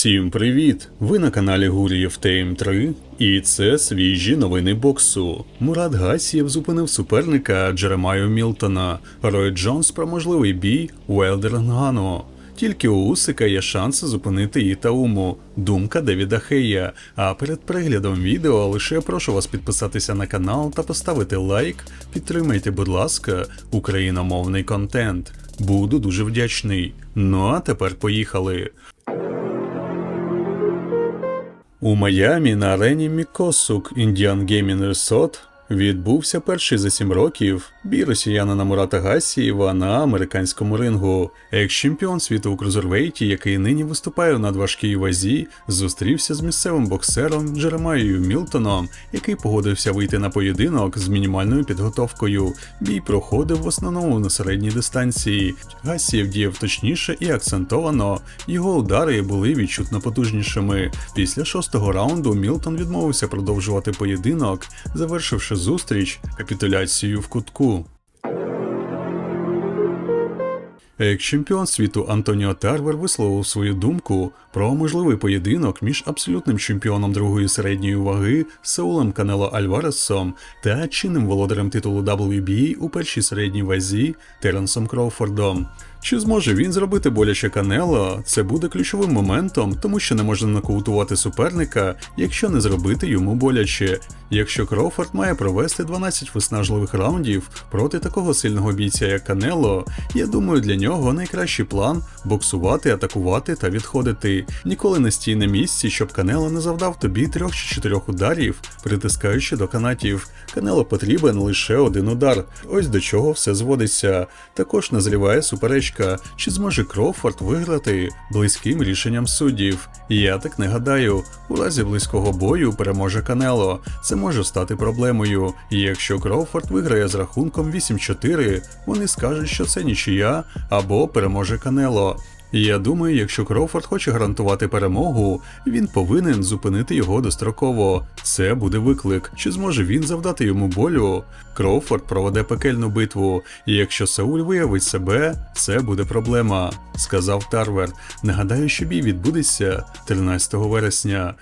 Всім привіт! Ви на каналі Гурієв Тейм 3 і це свіжі новини боксу. Мурат Гасієв зупинив суперника Джеремаю Мілтона. Рой Джонс про можливий бій Уелдер Нгану. Тільки у Усика є шанси зупинити Ітауму. Думка Девіда Хея. А перед переглядом відео лише прошу вас підписатися на канал та поставити лайк. Підтримайте, будь ласка, україномовний контент. Буду дуже вдячний. Ну а тепер поїхали. У Майамі на арені Мікосук Indian Gaming Resort відбувся перший за сім років бій росіянина Мурата Гасієва на американському рингу. Екс-чемпіон світу у крузервейті, який нині виступає у надважкій вазі, зустрівся з місцевим боксером Джеремаєю Мілтоном, який погодився вийти на поєдинок з мінімальною підготовкою. Бій проходив в основному на середній дистанції. Гасієв діяв точніше і акцентовано. Його удари були відчутно потужнішими. Після шостого раунду Мілтон відмовився продовжувати поєдинок, завершивши зустріч капітуляцією в кутку. Екс-чемпіон світу Антоніо Тарвер висловив свою думку про можливий поєдинок між абсолютним чемпіоном другої середньої ваги Саулем Канело Альваресом та чинним володарем титулу WBA у першій середній вазі Теренсом Кроуфордом. Чи зможе він зробити боляче Канело? Це буде ключовим моментом, тому що не можна нокаутувати суперника, якщо не зробити йому боляче. Якщо Кроуфорд має провести 12 виснажливих раундів проти такого сильного бійця, як Канело, я думаю, для нього найкращий план боксувати, атакувати та відходити. Ніколи не стій на місці, щоб Канело не завдав тобі трьох чи чотирьох ударів, притискаючи до канатів. Канело потрібен лише один удар. Ось до чого все зводиться. Також назріває суперечка, чи зможе Кроуфорд виграти близьким рішенням суддів. Я так не гадаю. У разі близького бою переможе Канело. Це може стати проблемою. І якщо Кроуфорд виграє з рахунком 8-4, вони скажуть, що це нічия або переможе Канело. Я думаю, якщо Кроуфорд хоче гарантувати перемогу, він повинен зупинити його достроково. Це буде виклик. Чи зможе він завдати йому болю? Кроуфорд проведе пекельну битву, і якщо Сауль виявить себе, це буде проблема, сказав Тарвер. Нагадаю, що бій відбудеться 13 вересня.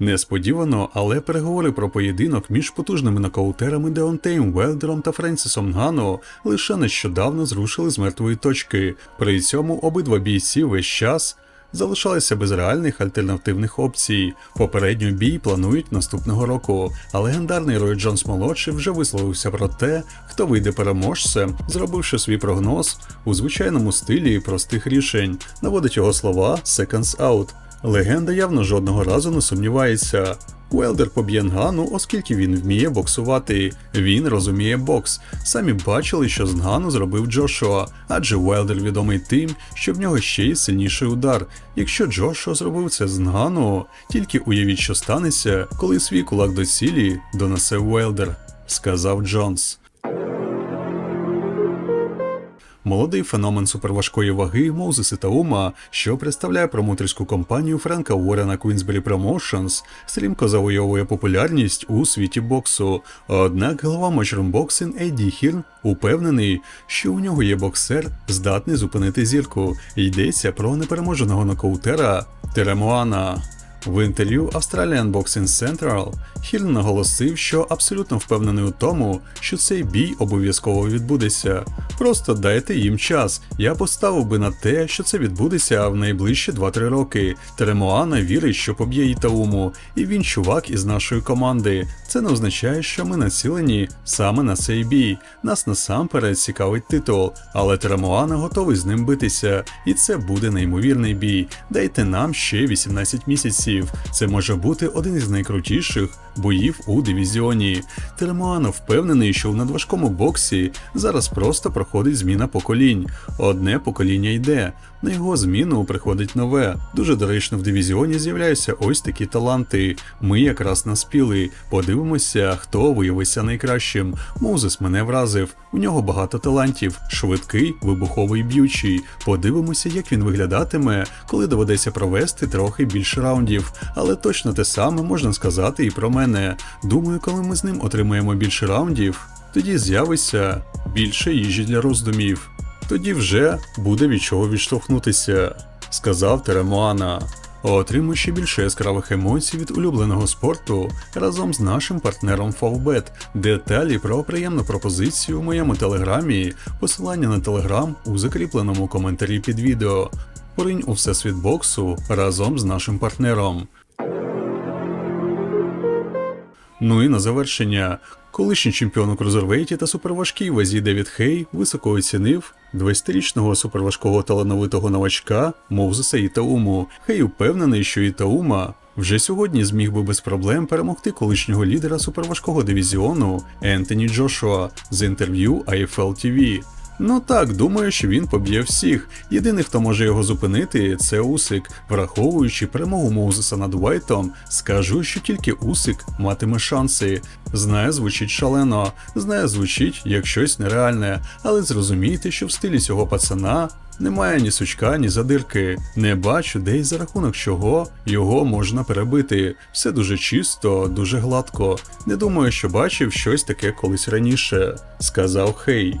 Несподівано, але переговори про поєдинок між потужними нокаутерами Деонтеєм Велдером та Френсісом Гано лише нещодавно зрушили з мертвої точки. При цьому обидва бійці весь час залишалися без реальних альтернативних опцій. Попередньо бій планують наступного року. А легендарний Рой Джонс молодший вже висловився про те, хто вийде переможцем, зробивши свій прогноз у звичайному стилі простих рішень. Наводить його слова «seconds out». Легенда явно жодного разу не сумнівається. Уелдер поб'є Нгану, оскільки він вміє боксувати. Він розуміє бокс. Самі бачили, що з Нгану зробив Джошуа, адже Уелдер відомий тим, що в нього ще й сильніший удар. Якщо Джошуа зробив це з Нгану, тільки уявіть, що станеться, коли свій кулак до цілі донесе Уелдер, сказав Джонс. Молодий феномен суперважкої ваги Моузес Ітаума, що представляє промоутерську компанію Френка Уоррена Queensberry Promotions, стрімко завойовує популярність у світі боксу. Однак голова Boxing Еді Хірн упевнений, що у нього є боксер, здатний зупинити зірку. Йдеться про непереможеного нокаутера Теремуана. В інтерв'ю Australian Boxing Central Хірн наголосив, що абсолютно впевнений у тому, що цей бій обов'язково відбудеться. Просто дайте їм час. Я поставив би на те, що це відбудеться в найближчі 2-3 роки. Теремоана вірить, що поб'є Ітауму, і він чувак із нашої команди. Це не означає, що ми націлені саме на цей бій. Нас насамперед цікавить титул, але Теремоана готовий з ним битися, і це буде неймовірний бій. Дайте нам ще 18 місяців. Це може бути один із найкрутіших боїв у дивізіоні. Теремоано впевнений, що в надважкому боксі зараз просто проходить зміна поколінь. Одне покоління йде, на його зміну приходить нове. Дуже доречно в дивізіоні з'являються ось такі таланти. Ми якраз наспіли. Подивимося, хто виявиться найкращим. Мозес мене вразив. У нього багато талантів, швидкий, вибуховий б'ючий. Подивимося, як він виглядатиме, коли доведеться провести трохи більше раундів. Але точно те саме можна сказати і про мене. Думаю, коли ми з ним отримаємо більше раундів, тоді з'явиться більше їжі для роздумів. тоді вже буде від чого відштовхнутися, сказав Теремуана. Отримуй ще більше яскравих емоцій від улюбленого спорту разом з нашим партнером Favbet. Деталі про приємну пропозицію у моєму телеграмі, посилання на телеграм у закріпленому коментарі під відео. Поринь у всесвіт боксу разом з нашим партнером. Ну і на завершення. Колишній чемпіон у крузервейті та суперважкій вазі Девід Хей високо оцінив 20-річного суперважкого талановитого новачка Мовзеса Ітауму. Хей упевнений, що Ітаума вже сьогодні зміг би без проблем перемогти колишнього лідера суперважкого дивізіону Ентоні Джошуа з інтерв'ю IFL TV. Ну так, думаю, що він поб'є всіх. Єдиний, хто може його зупинити, це Усик. Враховуючи перемогу Моузеса над Уайтом, скажу, що тільки Усик матиме шанси. Знаю, звучить шалено, знаю, звучить як щось нереальне, але зрозумійте, що в стилі цього пацана немає ні сучка, ні задирки. Не бачу, де й за рахунок чого його можна перебити. Все дуже чисто, дуже гладко. Не думаю, що бачив щось таке колись раніше, сказав Хей.